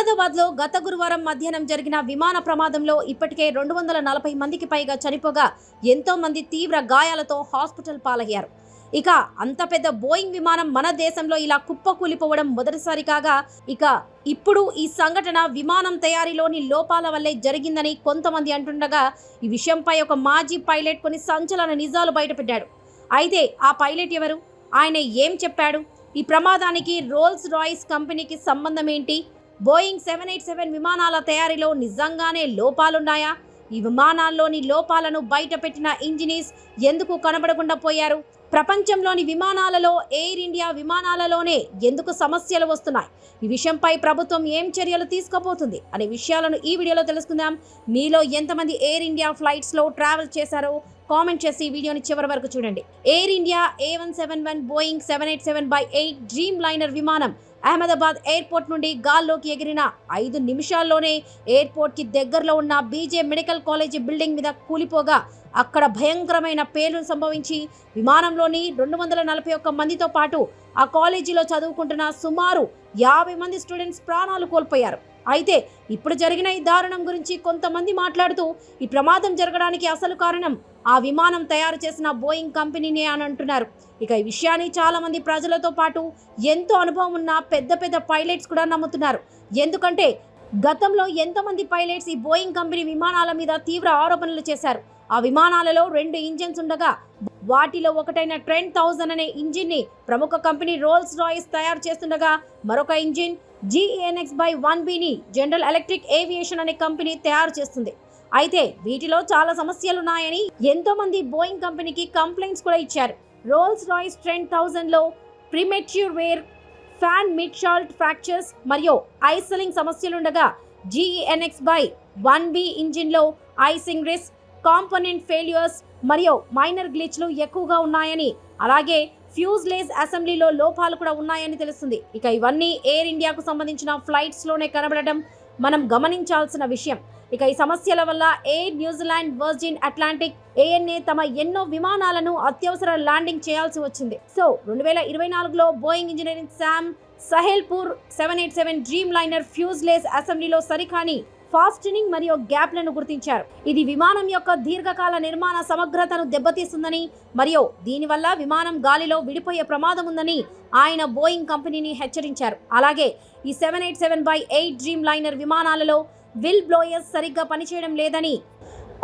అహ్మదాబాద్లో గత గురువారం మధ్యాహ్నం జరిగిన విమాన ప్రమాదంలో ఇప్పటికే రెండు వందల నలభై మందికి పైగా చనిపోగా ఎంతో మంది తీవ్ర గాయాలతో హాస్పిటల్ పాలయ్యారు. ఇక అంత పెద్ద బోయింగ్ విమానం మన దేశంలో ఇలా కుప్పకూలిపోవడం మొదటిసారి కాగా ఇక ఇప్పుడు ఈ సంఘటన విమానం తయారీలోని లోపాల వల్లే జరిగిందని కొంతమంది అంటుండగా ఈ విషయంపై ఒక మాజీ పైలట్ కొన్ని సంచలన నిజాలు బయటపెట్టాడు. అయితే ఆ పైలట్ ఎవరు? ఆయన ఏం చెప్పాడు? ఈ ప్రమాదానికి రోల్స్ రాయిస్ కంపెనీకి సంబంధం ఏంటి? బోయింగ్ సెవెన్ ఎయిట్ సెవెన్ విమానాల తయారీలో నిజంగానే లోపాలున్నాయా? ఈ విమానాల్లోని లోపాలను బయటపెట్టిన ఇంజనీర్స్ ఎందుకు కనబడకుండా పోయారు? ప్రపంచంలోని విమానాలలో ఎయిర్ ఇండియా విమానాలలోనే ఎందుకు సమస్యలు వస్తున్నాయి? ఈ విషయంపై ప్రభుత్వం ఏం చర్యలు తీసుకోబోతుంది అనే విషయాలను ఈ వీడియోలో తెలుసుకుందాం. మీలో ఎంతమంది ఎయిర్ ఇండియా ఫ్లైట్స్లో ట్రావెల్ చేశారో కామెంట్ చేసి వీడియోని చివరి వరకు చూడండి. Air India A one seven one Boeing seven eight seven by eight dream liner విమానం అహ్మదాబాద్ ఎయిర్పోర్ట్ నుండి గాల్లోకి ఎగిరిన ఐదు నిమిషాల్లోనే ఎయిర్పోర్ట్కి దగ్గరలో ఉన్న బీజే మెడికల్ కాలేజీ బిల్డింగ్ మీద కూలిపోగా అక్కడ భయంకరమైన పేలుడు సంభవించి విమానంలోని రెండు వందల నలభై ఒక్క మందితో పాటు ఆ కాలేజీలో చదువుకుంటున్న సుమారు యాభై మంది స్టూడెంట్స్ ప్రాణాలు కోల్పోయారు. అయితే ఇప్పుడు జరిగిన ఈ దారుణం గురించి కొంతమంది మాట్లాడుతూ ఈ ప్రమాదం జరగడానికి అసలు కారణం ఆ విమానం తయారు చేసిన బోయింగ్ కంపెనీనే అని అంటున్నారు. ఇక ఈ విషయాన్ని చాలామంది ప్రజలతో పాటు ఎంతో అనుభవం ఉన్న పెద్ద పెద్ద పైలట్స్ కూడా నమ్ముతున్నారు. ఎందుకంటే గతంలో ఎంతమంది పైలట్స్ ఈ బోయింగ్ కంపెనీ విమానాల మీద తీవ్ర ఆరోపణలు చేశారు. ఆ విమానాలలో రెండు ఇంజన్స్ ఉండగా వాటిలో ఒకటైన ట్రెండ్ థౌజండ్ అనే ఇంజిన్ని ప్రముఖ కంపెనీ రోల్స్ రాయిస్ తయారు చేస్తుండగా మరొక ఇంజిన్ జీఎన్ఎక్స్ బై వన్ బిని జనరల్ ఎలక్ట్రిక్ ఏవియేషన్ అనే కంపెనీ తయారు చేస్తుంది. అయితే వీటిలో చాలా సమస్యలున్నాయని ఎంతో మంది బోయింగ్ కంపెనీకి కంప్లైంట్స్ కూడా ఇచ్చారు. రోల్స్ రాయిస్ ట్రెండ్ థౌజండ్లో premature wear fan mid shaft fractures మరియు ఐసలింగ్ సమస్యలుండగా జీఈఎన్ఎక్స్ బై వన్ బి ఇంజిన్లో ఐసింగ్ రిస్క్ కాంపోనెంట్ ఫెయిల్యూర్స్ మరియు మైనర్ గ్లిచ్లు ఎక్కువగా ఉన్నాయని అలాగే ఫ్యూజ్లేస్ అసెంబ్లీలో లోపాలు కూడా ఉన్నాయని తెలుస్తుంది. ఇక ఇవన్నీ ఎయిర్ ఇండియాకు సంబంధించిన ఫ్లైట్స్లోనే కనబడటం మనం గమనించాల్సిన విషయం. ఇక ఈ సమస్యల వల్ల air New Zealand Virgin Atlantic ANA తమ ఎన్నో విమానాలను అత్యవసర ల్యాండింగ్ చేయాల్సి వచ్చింది. సో రెండు వేల ఇరవై నాలుగులో Boeing engineering Sam Salehpour seven eight seven dream liner fuselage అసెంబ్లీలో సరికాని ఫాస్టనింగ్ మరియు గ్యాప్లను గుర్తించారు. ఇది విమానం యొక్క దీర్ఘకాల నిర్మాణ సమగ్రతను దెబ్బతీస్తుందని మరియు దీనివల్ల విమానం గాలిలో విడిపోయే ప్రమాదం ఉందని ఆయన బోయింగ్ కంపెనీని హెచ్చరించారు. అలాగే ఈ seven eight seven by eight dream liner విమానాలలో will blowers సరిగ్గా పనిచేయడం లేదని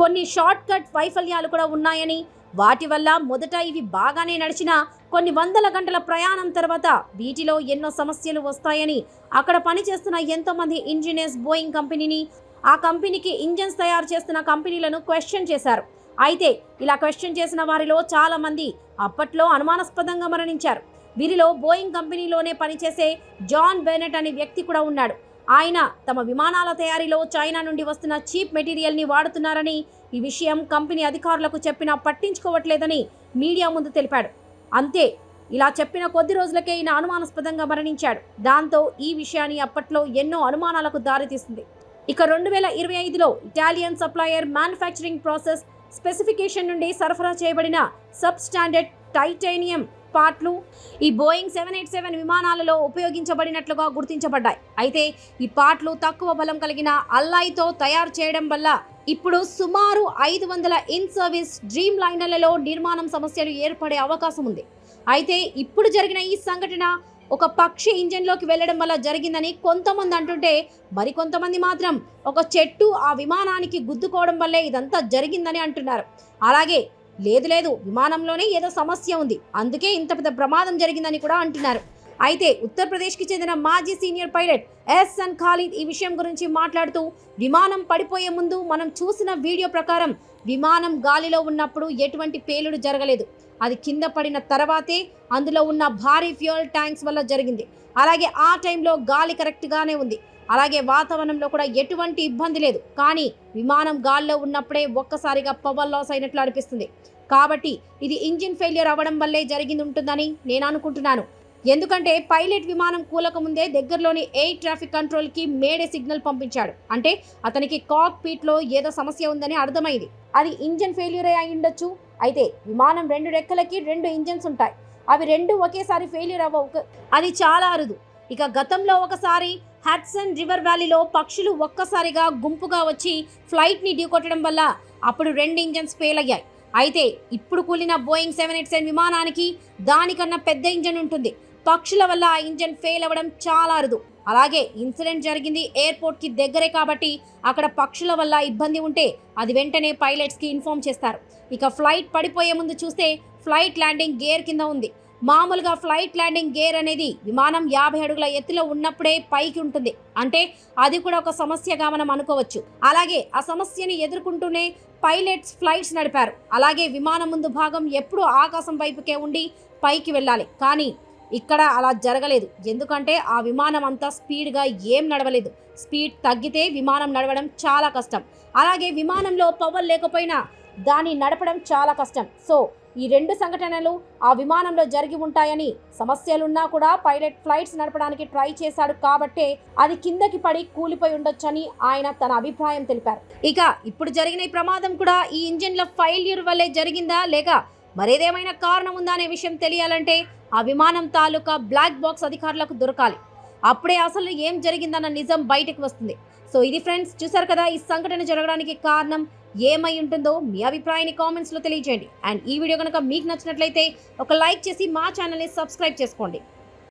కొన్ని షార్ట్ కట్ వైఫల్యాలు కూడా ఉన్నాయని వాటి వల్ల మొదట ఇవి బాగానే నడిచినా కొన్ని వందల గంటల ప్రయాణం తర్వాత వీటిలో ఎన్నో సమస్యలు వస్తాయని అక్కడ పనిచేస్తున్న ఎంతో మంది ఇంజనీర్స్ బోయింగ్ కంపెనీని ఆ కంపెనీకి ఇంజన్స్ తయారు చేస్తున్న కంపెనీలను క్వశ్చన్ చేశారు. అయితే ఇలా క్వశ్చన్ చేసిన వారిలో చాలా మంది అప్పట్లో అనుమానాస్పదంగా మరణించారు. వీరిలో బోయింగ్ కంపెనీలోనే పనిచేసే జాన్ బెనెట్ అనే వ్యక్తి కూడా ఉన్నాడు. ఆయన తమ విమానాల తయారీలో చైనా నుండి వస్తున్న చీప్ మెటీరియల్ని వాడుతున్నారని ఈ విషయం కంపెనీ అధికారులకు చెప్పినా పట్టించుకోవట్లేదని మీడియా ముందు తెలిపాడు. అంతే ఇలా చెప్పిన కొద్ది రోజులకే ఈయన అనుమానాస్పదంగా మరణించాడు. దాంతో ఈ విషయాన్ని అప్పట్లో ఎన్నో అనుమానాలకు దారితీస్తుంది ఇక రెండు వేల ఇరవై ఐదులో Italian supplier manufacturing process specification నుండి సరఫరా చేయబడిన సబ్ స్టాండర్డ్ టైటానియం పార్ట్లు ఈ బోయింగ్ సెవెన్ ఎయిట్ సెవెన్ విమానాలలో ఉపయోగించబడినట్లుగా గుర్తించబడ్డాయి. అయితే ఈ పార్ట్లు తక్కువ బలం కలిగిన అల్లాయితో తయారు చేయడం వల్ల ఇప్పుడు సుమారు ఐదు వందల ఇన్ సర్వీస్ డ్రీమ్ లైనర్లలో నిర్మాణం సమస్యలు ఏర్పడే అవకాశం ఉంది. అయితే ఇప్పుడు జరిగిన ఈ సంఘటన ఒక పక్షి ఇంజన్లోకి వెళ్ళడం వల్ల జరిగిందని కొంతమంది అంటుంటే మరికొంతమంది మాత్రం ఒక చెట్టు ఆ విమానానికి గుద్దుకోవడం వల్లే ఇదంతా జరిగిందని అంటున్నారు. అలాగే లేదు లేదు విమానంలోనే ఏదో సమస్య ఉంది. అందుకే ఇంత పెద్ద ప్రమాదం జరిగిందని కూడా అంటున్నారు. అయితే ఉత్తరప్రదేశ్కి చెందిన మాజీ సీనియర్ పైలట్ ఎస్ఎన్ ఖాలిద్ ఈ విషయం గురించి మాట్లాడుతూ విమానం పడిపోయే ముందు మనం చూసిన వీడియో ప్రకారం విమానం గాలిలో ఉన్నప్పుడు ఎటువంటి పేలుడు జరగలేదు. అది కింద పడిన తర్వాతే అందులో ఉన్న భారీ ఫ్యూయల్ ట్యాంక్స్ వల్ల జరిగింది. అలాగే ఆ టైంలో గాలి కరెక్ట్గానే ఉంది. అలాగే వాతావరణంలో కూడా ఎటువంటి ఇబ్బంది లేదు. కానీ విమానం గాల్లో ఉన్నప్పుడే ఒక్కసారిగా పవర్ లాస్ అయినట్లు అనిపిస్తుంది. కాబట్టి ఇది ఇంజిన్ ఫెయిల్యూర్ అవ్వడం వల్లే జరిగింది ఉంటుందని నేను అనుకుంటున్నాను. ఎందుకంటే పైలట్ విమానం కూలక ముందే దగ్గరలోని ఎయిర్ ట్రాఫిక్ కంట్రోల్కి మేడే సిగ్నల్ పంపించాడు. అంటే అతనికి కాక్ పీట్లో ఏదో సమస్య ఉందని అర్థమైంది. అది ఇంజన్ ఫెయిల్యూర్ అయి ఉండొచ్చు. అయితే విమానం రెండు రెక్కలకి రెండు ఇంజన్స్ ఉంటాయి. అవి రెండు ఒకేసారి ఫెయిల్యూర్ అవ్వవు. అది చాలా అరుదు. ఇక గతంలో ఒకసారి హడ్సన్ రివర్ వ్యాలీలో పక్షులు ఒక్కసారిగా గుంపుగా వచ్చి ఫ్లైట్ని ఢీకొట్టడం వల్ల అప్పుడు రెండు ఇంజన్స్ ఫెయిల్ అయ్యాయి. అయితే ఇప్పుడు కూలిన బోయింగ్ సెవెన్ ఎయిట్ సెవెన్ విమానానికి దానికన్నా పెద్ద ఇంజన్ ఉంటుంది. పక్షుల వల్ల ఆ ఇంజన్ ఫెయిల్ అవ్వడం చాలా అరుదు. అలాగే ఇన్సిడెంట్ జరిగింది ఎయిర్పోర్ట్కి దగ్గరే కాబట్టి అక్కడ పక్షుల వల్ల ఇబ్బంది ఉంటే అది వెంటనే పైలట్స్కి ఇన్ఫార్మ్ చేస్తారు. ఇక ఫ్లైట్ పడిపోయే ముందు చూస్తే ఫ్లైట్ ల్యాండింగ్ గేర్ కింద ఉంది. మామూలుగా ఫ్లైట్ ల్యాండింగ్ గేర్ అనేది విమానం యాభై అడుగుల ఎత్తులో ఉన్నప్పుడే పైకి ఉంటుంది. అంటే అది కూడా ఒక సమస్యగా మనం అనుకోవచ్చు. అలాగే ఆ సమస్యని ఎదుర్కొంటూనే పైలట్స్ ఫ్లైట్స్ నడిపారు. అలాగే విమానం ముందు భాగం ఎప్పుడూ ఆకాశం వైపుకే ఉండి పైకి వెళ్ళాలి. కానీ ఇక్కడ అలా జరగలేదు. ఎందుకంటే ఆ విమానం అంతా స్పీడ్గా ఏం నడవలేదు. స్పీడ్ తగ్గితే విమానం నడవడం చాలా కష్టం. అలాగే విమానంలో పవర్ లేకపోయినా దాన్ని నడపడం చాలా కష్టం. సో ఈ రెండు సంఘటనలు ఆ విమానంలో జరిగి ఉంటాయని సమస్యలున్నా కూడా పైలట్ ఫ్లైట్స్ నడపడానికి ట్రై చేశాడు కాబట్టే అది కిందకి పడి కూలిపోయి ఉండొచ్చని ఆయన తన అభిప్రాయం తెలిపారు. ఇక ఇప్పుడు జరిగిన ఈ ప్రమాదం కూడా ఈ ఇంజిన్ల ఫెయిల్యూర్ వల్లే జరిగిందా? లేక మరేదేమైనా కారణం ఉందా అనే విషయం తెలియాలంటే ఆ విమానం తాలూకా బ్లాక్ బాక్స్ అధికారులకు దొరకాలి. అప్పుడే అసలు ఏం జరిగిందన్న నిజం బయటకు వస్తుంది. సో ఇది ఫ్రెండ్స్ చూసారు కదా ఈ సంఘటన జరగడానికి కారణం ఏమై ఉంటుందో మీ అభిప్రాయాన్ని కామెంట్స్లో తెలియజేయండి. అండ్ ఈ వీడియో కనుక మీకు నచ్చినట్లయితే ఒక లైక్ చేసి మా ఛానల్ని సబ్స్క్రైబ్ చేసుకోండి.